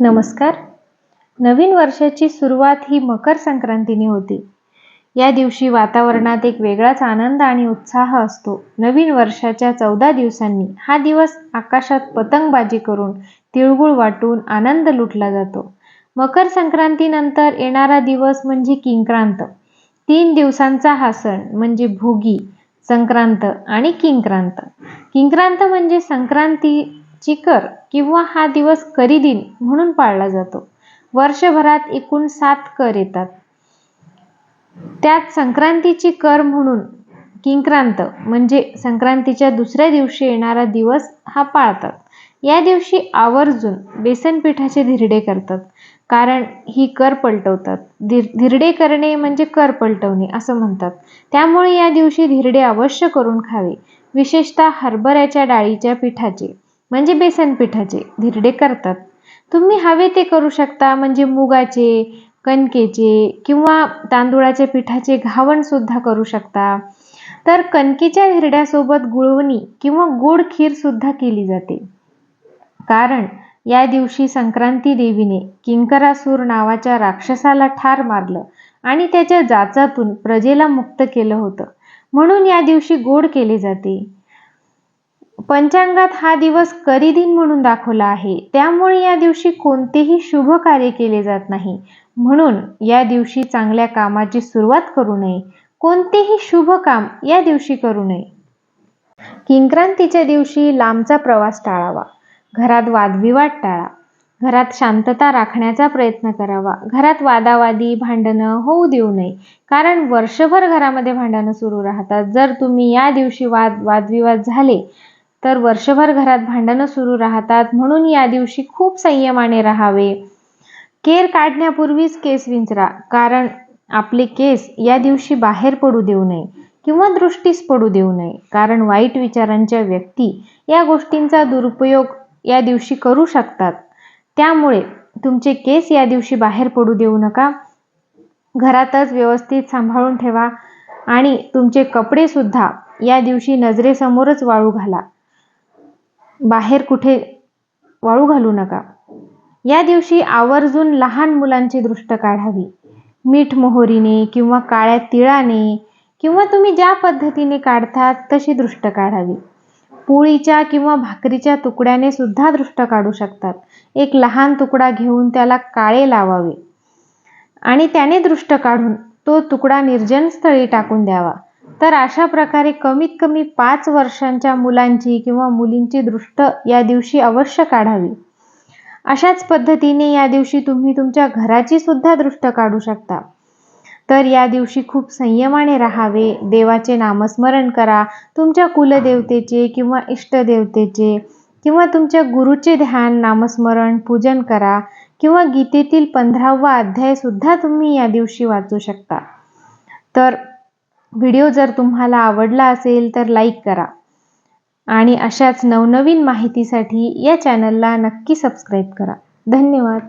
नमस्कार. नवीन वर्षाची सुरुवात ही मकर संक्रांतीने होती. या दिवशी वातावरणात एक वेगळाच आनंद आणि उत्साह असतो. नवीन वर्षाच्या चौदा दिवसांनी हा दिवस आकाशात पतंगबाजी करून तिळगुळ वाटून आनंद लुटला जातो. मकर संक्रांतीनंतर येणारा दिवस म्हणजे किंक्रांत. तीन दिवसांचा हा सण म्हणजे भोगी संक्रांत आणि किंक्रांत. किंक्रांत म्हणजे संक्रांती चिकर किंवा हा दिवस करी दिन म्हणून पाळला जातो. वर्षभरात एकूण सात कर येतात. त्यात संक्रांतीची कर म्हणून किंक्रांत म्हणजे संक्रांतीच्या दुसऱ्या दिवशी येणारा दिवस हा पाळतात. या दिवशी आवर्जून बेसन पिठाचे धिरडे करतात. कारण ही कर पलटवतात. धिरडे करणे म्हणजे कर पलटवणे असं म्हणतात. त्यामुळे या दिवशी धिरडे अवश्य करून खावे. विशेषतः हरभऱ्याच्या डाळीच्या पिठाचे. म्हणजे बेसन पिठाचे धिरडे करतात. तुम्ही हवे ते करू शकता म्हणजे मुगाचे कणकेचे किंवा तांदुळाच्या पिठाचे घावण सुद्धा करू शकता. तर कणकेच्या हिरड्यासोबत गुळवणी किंवा गोड खीर सुद्धा केली जाते. कारण या दिवशी संक्रांती देवीने किंकरासूर नावाच्या राक्षसाला ठार मारलं आणि त्याच्या जाचातून प्रजेला मुक्त केलं होतं. म्हणून या दिवशी गोड केले जाते. पंचांगात हा दिवस करीदिन म्हणून दाखवला आहे. त्यामुळे या दिवशी कोणतेही शुभ कार्य केले जात नाही. म्हणून या दिवशी चांगल्या कामाची सुरुवात करू नये. कोणतेही शुभ काम या दिवशी करू नये. किंक्रांतीच्या दिवशी लांबचा प्रवास टाळावा. घरात वादविवाद टाळा. घरात शांतता राखण्याचा प्रयत्न करावा. घरात वादावादी भांडणं होऊ देऊ नये. कारण वर्षभर घरामध्ये भांडणं सुरू राहतात. जर तुम्ही या दिवशी वाद वादविवाद झाले तर वर्षभर घरात भांडणं सुरू राहतात. म्हणून या दिवशी खूप संयमाने राहावे. केर काढण्यापूर्वीच केस विंचरा. कारण आपले केस या दिवशी बाहेर पडू देऊ नये किंवा दृष्टीस पडू देऊ नये. कारण वाईट विचारांच्या व्यक्ती या गोष्टींचा दुरुपयोग या दिवशी करू शकतात. त्यामुळे तुमचे केस या दिवशी बाहेर पडू देऊ नका. घरातच व्यवस्थित सांभाळून ठेवा आणि तुमचे कपडेसुद्धा या दिवशी नजरेसमोरच वाळू घाला. बाहेर कुठे वाळू घालू नका. या दिवशी आवर्जून लहान मुलांची दृष्ट काढावी. मीठ मोहरीने किंवा काळ्या तिळाने किंवा तुम्ही ज्या पद्धतीने काढतात तशी दृष्ट काढावी. पोळीच्या किंवा भाकरीच्या तुकड्याने सुद्धा दृष्ट काढू शकतात. एक लहान तुकडा घेऊन त्याला काळे लावावे. आणि त्याने दृष्ट काढून तो तुकडा निर्जन स्थळी टाकून द्यावा. तर अशा प्रकारे कमीत कमी पाच वर्षांच्या मुलांची किंवा मुलींची दृष्ट या दिवशी अवश्य काढावी. अशाच पद्धतीने या दिवशी तुम्ही तुमच्या घराची सुद्धा दृष्ट काढू शकता. तर या दिवशी खूप संयमाने राहावे देवाचे नामस्मरण करा तुमच्या कुलदेवतेचे किंवा इष्टदेवतेचे किंवा तुमच्या गुरुचे ध्यान नामस्मरण पूजन करा किंवा गीतेतील पंधरावा अध्याय सुद्धा तुम्ही या दिवशी वाचू शकता. तर व्हिडिओ जर तुम्हाला आवडला असेल तर लाईक करा. आणि अशाच नवनवीन माहितीसाठी या चॅनलला नक्की सबस्क्राईब करा. धन्यवाद.